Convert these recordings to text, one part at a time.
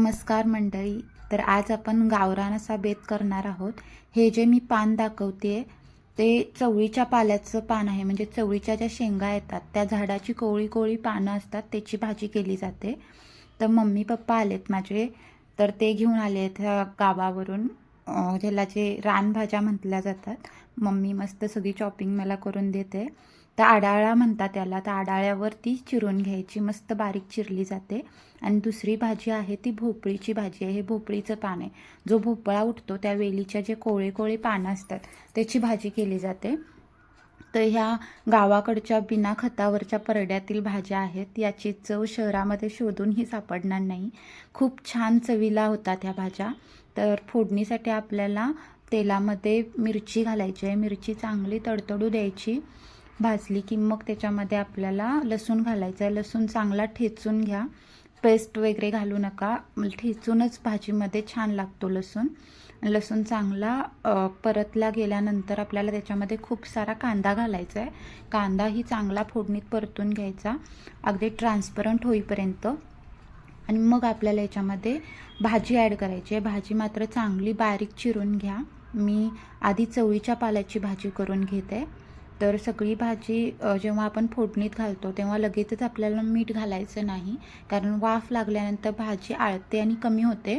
नमस्कार मंडळी तर आज आपण गावरान असा बेत करणार आहोत. हे जे मी पान दाखवते ते चवळीच्या पाल्याचं पान आहे. म्हणजे चवळीच्या ज्या शेंगा येतात त्या झाडाची कोवळी कोवळी पानं असतात त्याची भाजी केली जाते. तर मम्मी पप्पा आलेत माझे तर ते घेऊन आले आहेत ह्या गावावरून. ज्याला जे रानभाज्या म्हटल्या जातात मम्मी मस्त सगळी चॉपिंग मला करून देते. तर आडाळा म्हणतात त्याला. तर आडाळ्यावर ती चिरून घ्यायची मस्त बारीक चिरली जाते. आणि दुसरी भाजी आहे ती भोपळीची भाजी आहे. हे भोपळीचं पान आहे. जो भोपळा उठतो त्या वेलीच्या जे कोळे कोळे पानं असतात त्याची भाजी केली जाते. तर ह्या गावाकडच्या बिना खतावरच्या परड्यातील भाज्या आहेत. याची चव शहरामध्ये शोधूनही सापडणार नाही. खूप छान चवीला होतात ह्या भाज्या. तर फोडणीसाठी आपल्याला तेलामध्ये मिरची घालायची आहे. मिरची चांगली तडतडू द्यायची. भाजली की मग त्याच्यामध्ये आपल्याला लसूण घालायचं आहे. लसूण चांगला ठेचून घ्या. पेस्ट वगैरे घालू नका. ठेचूनच भाजीमध्ये छान लागतो लसूण. लसूण चांगला परतला गेल्यानंतर आपल्याला त्याच्यामध्ये खूप सारा कांदा घालायचा आहे. कांदाही चांगला फोडणीत परतून घ्यायचा. अगदी ट्रान्सपरंट होईपर्यंत. आणि मग आपल्याला याच्यामध्ये भाजी ॲड करायची आहे. भाजी मात्र चांगली बारीक चिरून घ्या. मी आधी चवळीच्या पाल्याची भाजी करून घेते. तर सगळी भाजी जेव्हा आपण फोडणीत घालतो तेव्हा लगेचच आपल्याला मीठ घालायचं नाही. कारण वाफ लागल्यानंतर भाजी आळते आणि कमी होते.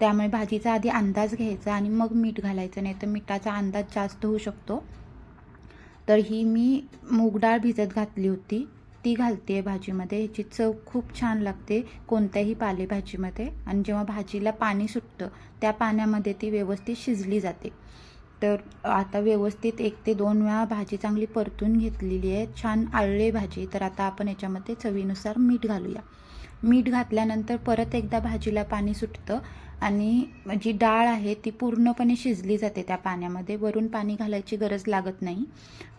त्यामुळे भाजीचा आधी अंदाज घ्यायचा आणि मग मीठ घालायचं नाही तर मिठाचा अंदाज जास्त होऊ शकतो. तर ही मी मूग डाळ भिजत घातली होती. ती घालते आहे भाजीमध्ये. ह्याची चव खूप छान लागते कोणत्याही पालेभाजीमध्ये. आणि जेव्हा भाजीला पाणी सुटतं त्या पाण्यामध्ये ती व्यवस्थित शिजली जाते. तर आता व्यवस्थित एक ते दोन वेळा भाजी चांगली परतून घेतलेली आहे. छान आळले भाजी. तर आता आपण याच्यामध्ये चवीनुसार मीठ घालूया. मीठ घातल्यानंतर परत एकदा भाजीला पाणी सुटतं आणि जी डाळ आहे ती पूर्णपणे शिजली जाते त्या पाण्यामध्ये. वरून पाणी घालायची गरज लागत नाही.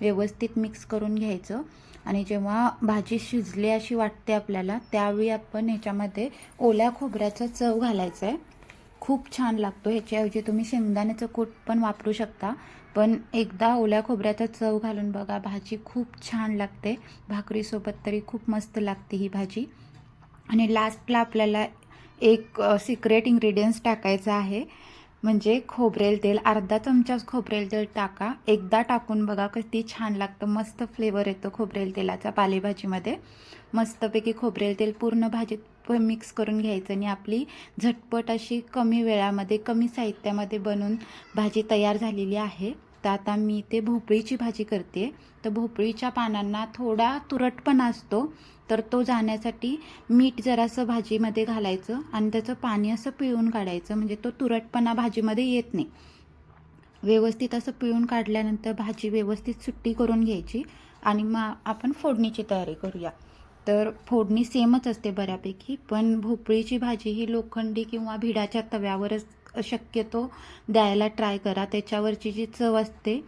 व्यवस्थित मिक्स करून घ्यायचं. आणि जेव्हा भाजी शिजली अशी वाटते आपल्याला त्यावेळी आपण ह्याच्यामध्ये ओल्या खोबऱ्याचा चव घालायचा आहे खूप छान लागतो. ह्याच्याऐवजी तुम्ही शेंगदाण्याचं कूट पण वापरू शकता. पण एकदा ओल्या खोबऱ्याचा चव घालून बघा. भाजी खूप छान लागते. भाकरीसोबत तरी खूप मस्त लागते ही भाजी. आणि लास्टला आपल्याला एक सिक्रेट इन्ग्रेडियंट्स टाकायचा आहे. म्हणजे खोबरेल तेल. अर्धा चमचाच खोबरेल तेल टाका. एकदा टाकून बघा किती छान लागतं. मस्त फ्लेवर येतो खोबरेल तेलाचा पालेभाजीमध्ये. मस्तपैकी खोबरेल तेल पूर्ण भाजीत मिक्स करून घ्यायचं आणि आपली झटपट अशी कमी वेळामध्ये कमी साहित्यामध्ये बनवून भाजी तयार झालेली आहे. तर आता मी ते भोपळीची भाजी करते. तर भोपळीच्या पानांना थोडा तुरटपणा असतो तर तो जाण्यासाठी मीठ जरासं भाजीमध्ये घालायचं आणि त्याचं पाणी असं पिळून काढायचं. म्हणजे तो तुरटपणा भाजीमध्ये येत नाही. व्यवस्थित असं पिळून काढल्यानंतर भाजी व्यवस्थित सुट्टी करून घ्यायची आणि मग आपण फोडणीची तयारी करूया. तर फोडणी सेमच असते बऱ्यापैकी पण भोपळीची भाजी ही लोखंडी किंवा भिडाच्या तव्यावरच शक्यतो द्यायला ट्राय करा. त्याच्यावरची जी चव असते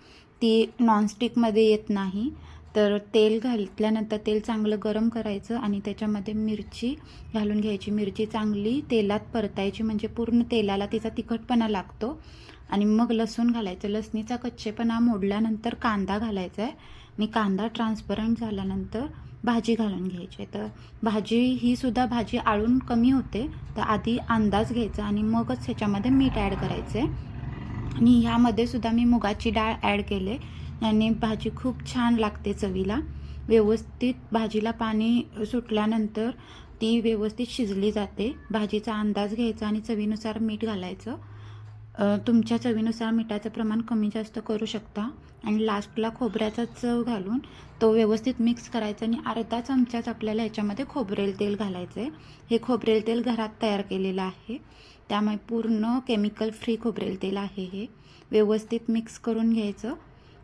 ती नॉनस्टिकमध्ये येत नाही. तर तेल घातल्यानंतर तेल चांगलं गरम करायचं आणि त्याच्यामध्ये मिरची घालून घ्यायची. मिरची चांगली तेलात परतायची म्हणजे पूर्ण तेलाला तिचा तिखटपणा लागतो. आणि मग लसूण घालायचं. लसणीचा कच्चेपणा मोडल्यानंतर कांदा घालायचा आहे. आणि कांदा ट्रान्सपरंट झाल्यानंतर भाजी घालून घ्यायची. तर भाजी ही सुद्धा भाजी आळून कमी होते. तर आधी अंदाज घ्यायचा आणि मगच ह्याच्यामध्ये मीठ ॲड करायचं. आणि ह्यामध्ये सुद्धा मी मुगाची डाळ ॲड केले. आणि भाजी खूप छान लागते चवीला. व्यवस्थित भाजीला पाणी सुटल्यानंतर ती व्यवस्थित शिजली जाते. भाजीचा अंदाज घ्यायचा आणि चवीनुसार मीठ घालायचं. तुमच्या चवीनुसार मिठाचं प्रमाण कमी जास्त करू शकता. आणि लास्टला खोबऱ्याचा चव घालून तो व्यवस्थित मिक्स करायचा आणि अर्धा चमचाच आपल्याला ह्याच्यामध्ये खोबरेल तेल घालायचं आहे हे खोबरेल तेल घरात तयार केलेलं आहे. त्यामुळे पूर्ण केमिकल फ्री खोबरेल तेल आहे हे. व्यवस्थित मिक्स करून घ्यायचं.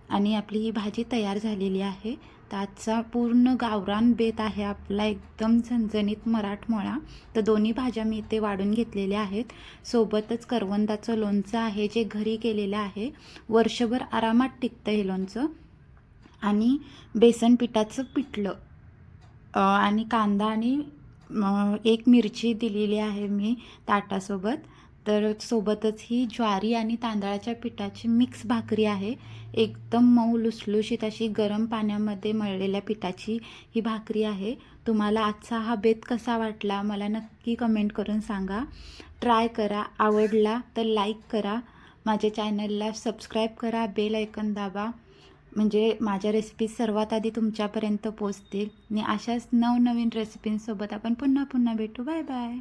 आणि आपली ही भाजी तयार झालेली आहे. त्याचा पूर्ण गावरान बेत आहे आपला एकदम झणझणीत मराठमोळा. तर दोन्ही भाज्या मी इथे वाढून घेतलेल्या आहेत. सोबतच करवंदाचं लोणचं आहे जे घरी केलेलं आहे. वर्षभर आरामात टिकतं हे लोणचं. आणि बेसन पिठाचं पिठलं. आणि कांदा आणि एक मिरची दिलेली आहे मी ताटासोबत. तर सोबतच ही ज्वारी आणि तांदळाच्या पिठाची मिक्स भाकरी आहे. एकदम मऊ लुसलुशीत अशी गरम पाण्यामध्ये मळलेल्या पिठाची ही भाकरी आहे. तुम्हाला आजचा हा बेत कसा वाटला मला नक्की कमेंट करून सांगा. ट्राय करा. आवडला तर लाईक करा. माझ्या चॅनलला सबस्क्राईब करा. बेल ऐकन दाबा. म्हणजे माझ्या रेसिपीज सर्वात आधी तुमच्यापर्यंत पोचतील आणि अशाच नवनवीन रेसिपींसोबत आपण पुन्हा पुन्हा भेटू. Bye bye